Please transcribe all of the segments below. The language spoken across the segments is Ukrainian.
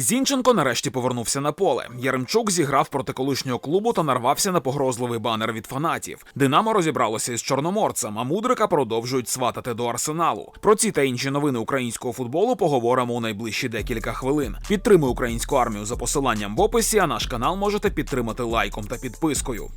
Зінченко нарешті повернувся на поле. Яремчук зіграв проти колишнього клубу та нарвався на погрозливий банер від фанатів. Динамо розібралося із чорноморцем, а мудрика продовжують сватати до арсеналу. Про ці та інші новини українського футболу поговоримо у найближчі декілька хвилин. Підтримуй українську армію за посиланням в описі. А наш канал можете підтримати лайком та підпискою.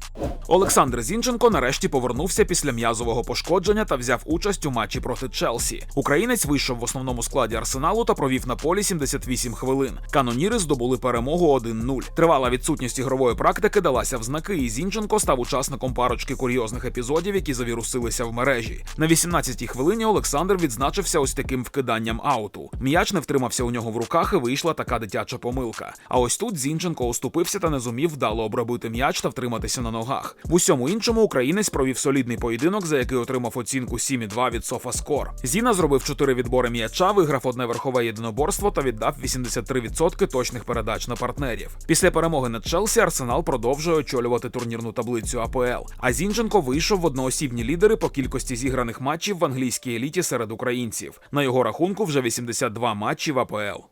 Олександр Зінченко нарешті повернувся після м'язового пошкодження та взяв участь у матчі проти Челсі. Українець вийшов в основному складі арсеналу та провів на полі 78 хвилин. Каноніри здобули перемогу 1-0. Тривала відсутність ігрової практики далася в знаки, і Зінченко став учасником парочки курйозних епізодів, які завірусилися в мережі. На 18-й хвилині Олександр відзначився ось таким вкиданням ауту. М'яч не втримався у нього в руках і вийшла така дитяча помилка. А ось тут Зінченко уступився та не зумів вдало обробити м'яч та втриматися на ногах. В усьому іншому українець провів солідний поєдинок, за який отримав оцінку 7,2 від SofaScore. Зіна зробив 4 відбори м'яча, виграв одне верхове єдиноборство та віддав 83% точних передач на партнерів. Після перемоги над Челсі Арсенал продовжує очолювати турнірну таблицю АПЛ. А Зінченко вийшов в одноосібні лідери по кількості зіграних матчів в англійській еліті серед українців. На його рахунку вже 82 матчі в АПЛ.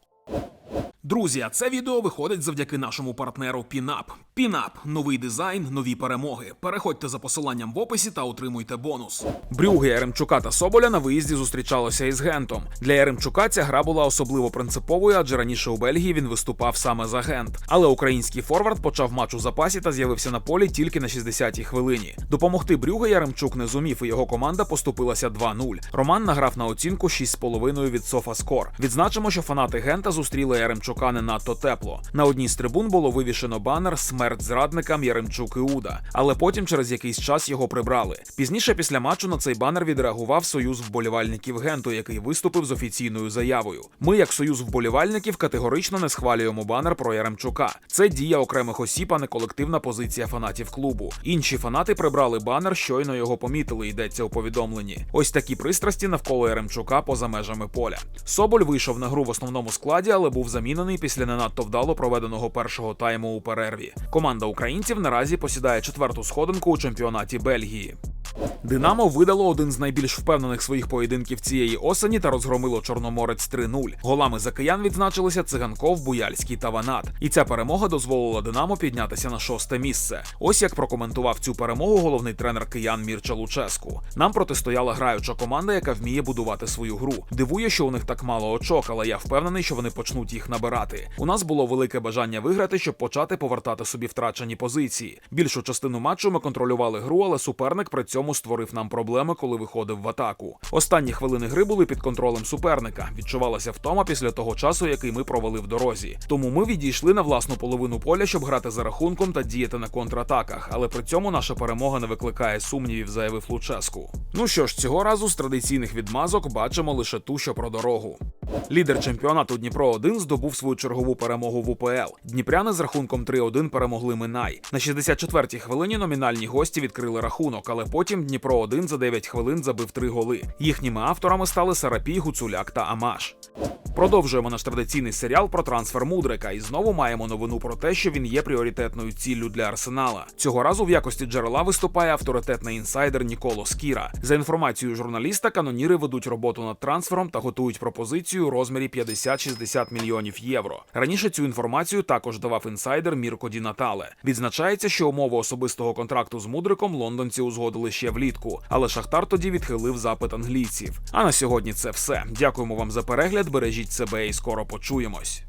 Друзі, це відео виходить завдяки нашому партнеру Пінап. Пінап новий дизайн, нові перемоги. Переходьте за посиланням в описі та отримуйте бонус. Брюги Яремчука та Соболя на виїзді зустрічалося із Гентом. Для Яремчука ця гра була особливо принциповою, адже раніше у Бельгії він виступав саме за Гент. Але український форвард почав матч у запасі та з'явився на полі тільки на 60-й хвилині. Допомогти Брюге Яремчук не зумів, і його команда поступилася 2-0. Роман награв на оцінку 6,5 від SofaScore. Відзначимо, що фанати Гента зустріли Яремчука не надто тепло. На одній з трибун було вивішено банер Смерть зрадникам Яремчук Іуда, але потім через якийсь час його прибрали. Пізніше після матчу на цей банер відреагував союз вболівальників Генту, який виступив з офіційною заявою. Ми, як союз вболівальників, категорично не схвалюємо банер про Яремчука. Це дія окремих осіб, а не колективна позиція фанатів клубу. Інші фанати прибрали банер, щойно його помітили. Йдеться у повідомленні. Ось такі пристрасті навколо Яремчука поза межами поля. Соболь вийшов на гру в основному складі, але був замінений після не надто вдало проведеного першого тайму у перерві. Команда українців наразі посідає четверту сходинку у чемпіонаті Бельгії. Динамо видало один з найбільш впевнених своїх поєдинків цієї осені та розгромило Чорноморець 3-0. Голами за киян відзначилися Циганков, Буяльський та Ванат. І ця перемога дозволила Динамо піднятися на шосте місце. Ось як прокоментував цю перемогу головний тренер киян Мірча Луческу. Нам протистояла граюча команда, яка вміє будувати свою гру. Дивує, що у них так мало очок, але я впевнений, що вони почнуть їх набирати. У нас було велике бажання виграти, щоб почати повертати собі втрачені позиції. Більшу частину матчу ми контролювали гру, але суперник при цьому створив нам проблеми, коли виходив в атаку. Останні хвилини гри були під контролем суперника. Відчувалася втома після того часу, який ми провели в дорозі. Тому ми відійшли на власну половину поля, щоб грати за рахунком та діяти на контратаках. Але при цьому наша перемога не викликає сумнівів, заявив Луческу. Ну що ж, цього разу з традиційних відмазок бачимо лише ту, що про дорогу. Лідер чемпіонату Дніпро 1 здобув свою чергову перемогу в УПЛ. Дніпряни з рахунком 3-1 перемогли Минай. На 64-й хвилині номінальні гості відкрили рахунок, але потім Дніпро 1 за 9 хвилин забив 3 голи. Їхніми авторами стали Сарапій, Гуцуляк та Амаш. Продовжуємо наш традиційний серіал про трансфер Мудрика, і знову маємо новину про те, що він є пріоритетною ціллю для Арсенала. Цього разу в якості джерела виступає авторитетний інсайдер Ніколо Скіра. За інформацією журналіста, каноніри ведуть роботу над трансфером та готують пропозицію у розмірі 50-60 мільйонів євро. Раніше цю інформацію також давав інсайдер Мірко Ді Натале. Відзначається, що умови особистого контракту з Мудриком лондонці узгодили ще влітку, але Шахтар тоді відхилив запит англійців. А на сьогодні це все. Дякуємо вам за перегляд. Бережіть себе і скоро почуємось.